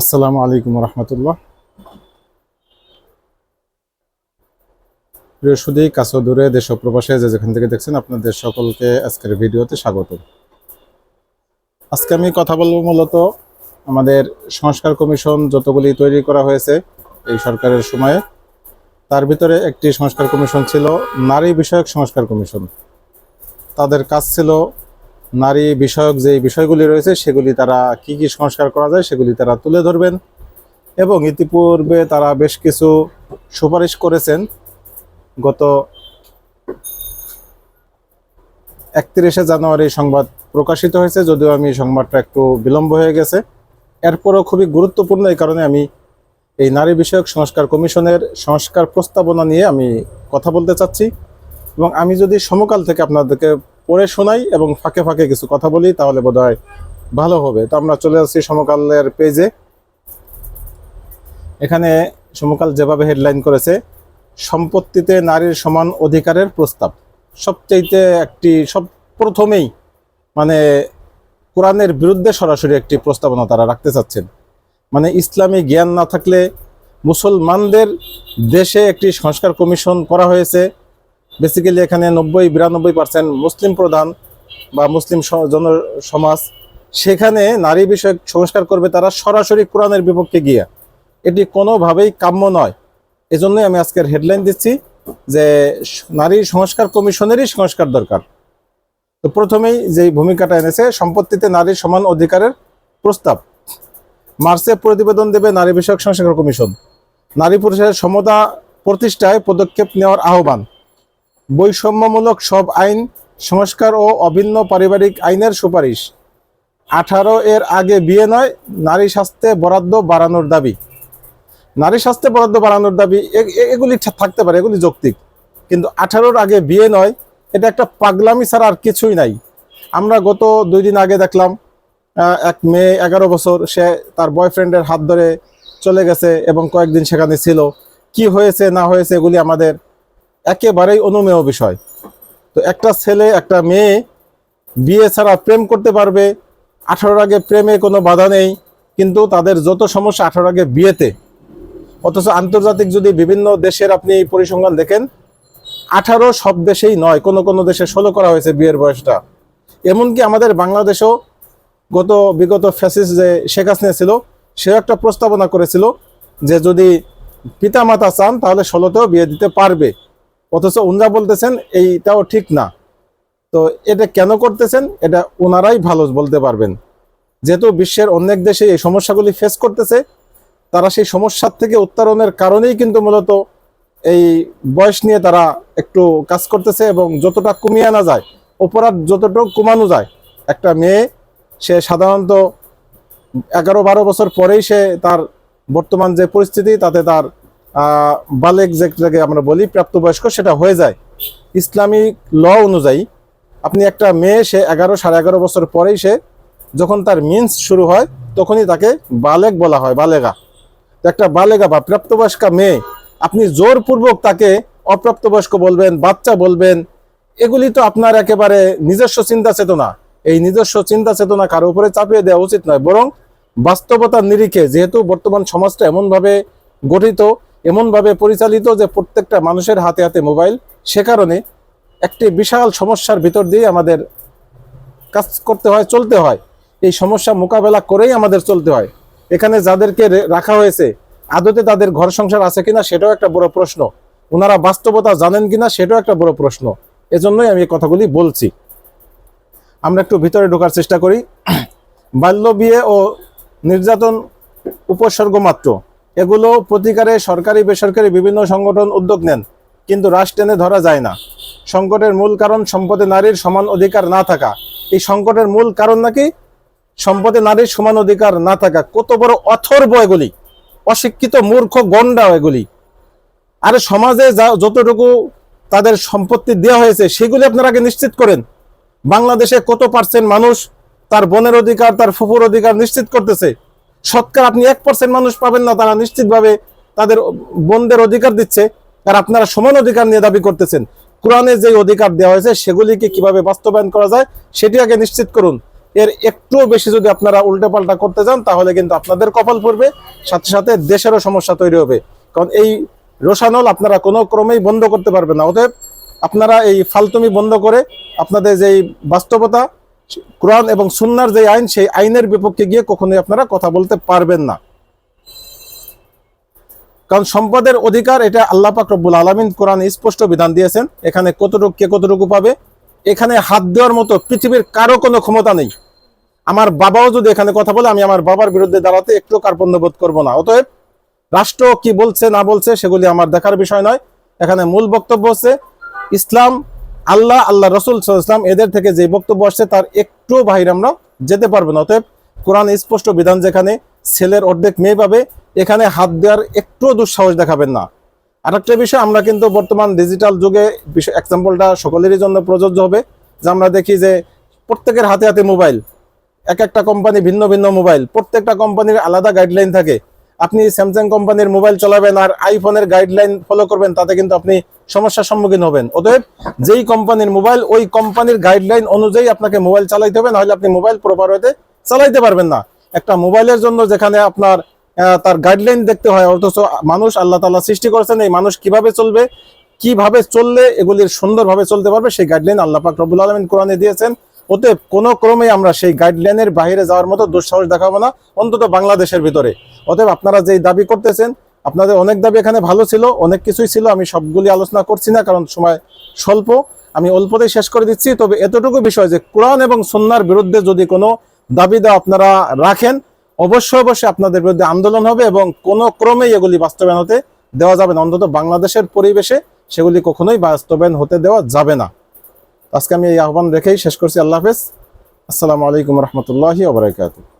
আসসালামু আলাইকুম রহমতুল্লাহ। প্রিয় সুদী কাছে দূরে, দেশ প্রবাসে যে যেখান থেকে দেখছেন আপনাদের সকলকে আজকের ভিডিওতে স্বাগত। আজকে আমি কথা বলব মূলত আমাদের সংস্কার কমিশন যতগুলি তৈরি করা হয়েছে এই সরকারের সময়ে, তার ভিতরে একটি সংস্কার কমিশন ছিল নারী বিষয়ক সংস্কার কমিশন। তাদের কাজ ছিল নারী বিষয়ক যে বিষয়গুলি রয়েছে, সেগুলি তারা কি কি সংস্কার করা যায়, সেগুলি তারা তুলে ধরবেন। এবং ইতিপূর্বে তারা বেশ কিছু সুপারিশ করেছেন। গত একত্রিশে জানুয়ারি সংবাদ প্রকাশিত হয়েছে, যদিও আমি সংবাদটা একটু বিলম্ব হয়ে গেছে। এরপরও খুবই গুরুত্বপূর্ণ এই কারণে আমি এই নারী বিষয়ক সংস্কার কমিশনের সংস্কার প্রস্তাবনা নিয়ে আমি কথা বলতে চাচ্ছি। এবং আমি যদি সমকাল থেকে আপনাদেরকে পড়ে শোনাই এবং ফাঁকে ফাঁকে কিছু কথা বলি, তাহলে বোধহয় ভালো হবে। তো আমরা চলে আসছি সমকালের পেজে এখানে সমকাল যেভাবে হেডলাইন করেছে, সম্পত্তিতে নারীর সমান অধিকারের প্রস্তাব। সবচাইতে একটি, সব প্রথমেই মানে কোরআনের বিরুদ্ধে সরাসরি একটি প্রস্তাবনা তারা রাখতে চাচ্ছেন। মানে ইসলামী জ্ঞান না থাকলে মুসলমানদের দেশে একটি সংস্কার কমিশন করা হয়েছে। বেসিক্যালি এখানে নব্বই, বিরানব্বই পার্সেন্ট মুসলিম প্রধান বা মুসলিম স- জন সমাজ। সেখানে নারী বিষয়ক সংস্কার করবে তারা সরাসরি কোরআনের বিপক্ষে গিয়া। এটি কোনোভাবেই কাম্য নয়। এজন্যই আমি আজকের হেডলাইন দিচ্ছি যে নারী সংস্কার কমিশনেরই সংস্কার দরকার। তো প্রথমেই যে ভূমিকাটা এনেছে, সম্পত্তিতে নারীর সমান অধিকারের প্রস্তাব। মার্চে প্রতিবেদন দেবে নারী বিষয়ক সংস্কার কমিশন। নারী পুরুষের সমতা প্রতিষ্ঠায় পদক্ষেপ নেওয়ার আহ্বান। বৈষম্যমূলক সব আইন, সংস্কার ও অভিন্ন পারিবারিক আইনের সুপারিশ। আঠারো এর আগে বিয়ে নয়, নারী স্বাস্থ্যে বরাদ্দ বাড়ানোর দাবি। নারী স্বাস্থ্যে বরাদ্দ বাড়ানোর দাবি এগুলি থাকতে পারে, এগুলি যৌক্তিক। কিন্তু আঠারোর আগে বিয়ে নয়, এটা একটা পাগলামি ছাড়া আর কিছুই নাই। আমরা গত দুই দিন আগে দেখলাম এক মেয়ে এগারো বছর, সে তার বয়ফ্রেন্ডের হাত ধরে চলে গেছে এবং কয়েকদিন সেখানে ছিল। কি হয়েছে, না হয়েছে, এগুলি আমাদের একেবারেই অনুমেয় বিষয়। তো একটা ছেলে, একটা মেয়ে বিয়ে ছাড়া প্রেম করতে পারবে, আঠারোর আগে প্রেমে কোনো বাধা নেই, কিন্তু তাদের যত সমস্যা আঠারোর আগে বিয়েতে, অথচ আন্তর্জাতিক যদি বিভিন্ন দেশের আপনি পরিসংখ্যান দেখেন, আঠারো সব দেশেই নয়, কোনো কোনো দেশে ষোলো করা হয়েছে বিয়ের বয়সটা। এমনকি আমাদের বাংলাদেশেও গত বিগত ফ্যাসিস যে শেখ হাসিনা ছিল, সেও একটা প্রস্তাবনা করেছিল যে যদি পিতামাতা চান তাহলে ষোলোতেও বিয়ে দিতে পারবে। অথচ উনরা বলতেছেন, এইটাও ঠিক না। তো এটা কেন করতেছেন? এটা ওনারাই ভালো বলতে পারবেন। যেহেতু বিশ্বের অনেক দেশে এই সমস্যাগুলি ফেস করতেছে, তারা সেই সমস্যার থেকে উত্তরণের কারণেই কিন্তু মূলত এই বয়স নিয়ে তারা একটু কাজ করতেছে এবং যতটা কমিয়ে আনা যায়, অপরাধ যতটুকু কমানো যায়, একটা মেয়ে, সে সাধারণত এগারো বারো বছর পরেই সে তার বর্তমান যে পরিস্থিতি, তাতে তার বালেক যেটাকে আমরা বলি, প্রাপ্তবয়স্ক, সেটা হয়ে যায়। ইসলামিক ল অনুযায়ী আপনি একটা মেয়ে, সে এগারো, সাড়ে এগারো বছর পরেই সে যখন তার মিন্স শুরু হয়, তখনই তাকে বালেক বলা হয়, বালেগা। একটা বালেগা বা প্রাপ্তবয়স্কা মেয়ে, আপনি জোরপূর্বক তাকে অপ্রাপ্তবয়স্ক বলবেন, বাচ্চা বলবেন, এগুলি তো আপনার একেবারে নিজস্ব চিন্তা চেতনা। এই নিজস্ব চিন্তা চেতনা কারও উপরে চাপিয়ে দেওয়া উচিত নয়, বরং বাস্তবতার নিরিখে, যেহেতু বর্তমান সমাজটা এমনভাবে গঠিত এমনভাবে পরিচালিত যে প্রত্যেকটা মানুষের হাতে হাতে মোবাইল, সে কারণে একটি বিশাল সমস্যার ভিতর দিয়ে আমাদের কাজ করতে হয়, চলতে হয়। এই সমস্যা মোকাবেলা করেই আমাদের চলতে হয়। এখানে যাদেরকে রাখা হয়েছে, আদতে তাদের ঘর সংসার আছে কিনা সেটাও একটা বড় প্রশ্ন। ওনারা বাস্তবতা জানেন কিনা সেটাও একটা বড় প্রশ্ন। এজন্যই আমি এই কথাগুলি বলছি। আমরা একটু ভিতরে ঢোকার চেষ্টা করি। বাল্য বিয়ে ও নির্যাতন উপসর্গ মাত্র এগুলো প্রতিকারে সরকারি, বেসরকারি বিভিন্ন সংগঠন উদ্যোগ নেন, কিন্তু রাশ টেনে ধরা যায় না। সংকটের মূল কারণ সম্পদে নারীর সমান অধিকার না থাকা। এই সংকটের মূল কারণ নাকি? সম্পদে নারীর সমান অধিকার না থাকা। কত বড় অথর্ব এগুলি। অশিক্ষিত মূর্খ গন্ডা এগুলি। আরে সমাজে যা, যতটুকু তাদের সম্পত্তি দেওয়া হয়েছে, সেগুলি আপনারা আগে নিশ্চিত করেন। বাংলাদেশে কত পার্সেন্ট মানুষ তার বনের অধিকার, তার ফুফুর অধিকার নিশ্চিত করতেছে? সৎকার আপনি এক পার্সেন্ট মানুষ পাবেন না, তারা নিশ্চিতভাবে তাদের বন্ধের অধিকার দিচ্ছে, আর আপনারা সমান অধিকার নিয়ে দাবি করতেছেন। কোরআনে যে অধিকার দেওয়া হয়েছে, সেগুলিকে কীভাবে বাস্তবায়ন করা যায়, সেটি আগে নিশ্চিত করুন। এর একটুও বেশি যদি আপনারা উল্টে পাল্টা করতে যান তাহলে কিন্তু আপনাদের কপাল পড়বে, সাথে সাথে দেশেরও সমস্যা তৈরি হবে। কারণ এই রোশানল আপনারা কোনো ক্রমেই বন্ধ করতে পারবেন না। অতএব আপনারা এই ফালতুমি বন্ধ করে আপনাদের যেই বাস্তবতা কোরআন এবং সুন্নার যে আইন, সেই আইনের বিপক্ষে গিয়ে কখনোই আপনারা কথা বলতে পারবেন না। কারণ সম্পদের অধিকার, এটা আল্লাহ পাক রব্বুল আলমিন কোরআন স্পষ্ট বিধান দিয়েছেন। এখানে কতটুকু, কে কতটুকু পাবে? এখানে হাত দেওয়ার মতো পৃথিবীর কারও কোনো ক্ষমতা নেই। আমার বাবাও যদি এখানে কথা বলে, আমি আমার বাবার বিরুদ্ধে দাঁড়াতে একটু কার্পণ্য বোধ করব না। অতএব রাষ্ট্র কি বলছে, না বলছে, সেগুলি আমার দেখার বিষয় নয়। এখানে মূল বক্তব্য হচ্ছে, ইসলাম আল্লাহ আল্লাহ রসুল ইসলাম এদের থেকে যে বক্তব্য আসছে তার একটু বাহির আমরা যেতে পারব না। অতএব কোরআন স্পষ্ট বিধান যেখানে ছেলের অর্ধেক মেয়ে পাবে, এখানে হাত দেওয়ার একটু দুঃসাহস দেখাবেন না। আরেকটা বিষয়, আমরা কিন্তু বর্তমান ডিজিটাল যুগে এক্সাম্পলটা সকলেরই জন্য প্রযোজ্য হবে যে আমরা দেখি যে প্রত্যেকের হাতে হাতে মোবাইল এক একটা কোম্পানি ভিন্ন ভিন্ন মোবাইল প্রত্যেকটা কোম্পানির আলাদা গাইডলাইন থাকে। আপনি স্যামসাং কোম্পানির মোবাইল চালাবেন আর আইফোনের গাইডলাইন ফলো করবেন, তাতে কিন্তু আপনি সমস্যার সম্মুখীন হবেন। অতএব যেই কোম্পানির মোবাইল ওই কোম্পানির গাইডলাইন অনুযায়ী আপনাকে মোবাইল চালাইতে হবে, নাহলে আপনি মোবাইল প্রপার হতে চালাইতে পারবেন না। একটা মোবাইলের জন্য যেখানে আপনার তার গাইডলাইন দেখতে হয়, অথচ মানুষ আল্লাহ তাআলা সৃষ্টি করেছেন, এই মানুষ কীভাবে চলবে, কীভাবে চললে এগুলির সুন্দরভাবে চলতে পারবে, সেই গাইডলাইন আল্লাহ পাক রব্বুল আলমিন কোরআনে দিয়েছেন। অতএব কোনো ক্রমে আমরা সেই গাইডলাইনের বাইরে যাওয়ার মতো দুঃসাহস দেখাবো না, অন্তত বাংলাদেশের ভিতরে। অতএব আপনারা যেই দাবি করতেছেন, আপনাদের অনেক দাবি এখানে ভালো ছিল, অনেক কিছুই ছিল, আমি সবগুলি আলোচনা করছি না, কারণ সময় স্বল্প। আমি অল্পতেই শেষ করে দিচ্ছি, তবে এতটুকু বিষয় যে কোরআন এবং সন্ন্যার বিরুদ্ধে যদি কোনো দাবি দেওয়া আপনারা রাখেন, অবশ্যই অবশ্যই আপনাদের বিরুদ্ধে আন্দোলন হবে এবং কোনো ক্রমেই এগুলি বাস্তবায়ন হতে দেওয়া যাবে না। অন্তত বাংলাদেশের পরিবেশে সেগুলি কখনোই বাস্তবায়ন হতে দেওয়া যাবে না। আজকে আমি এই আহ্বান রেখেই শেষ করছি। আল্লাহ হাফেজ। আসসালামু আলাইকুম রহমতুল্লাহি ওবরাকাতুহ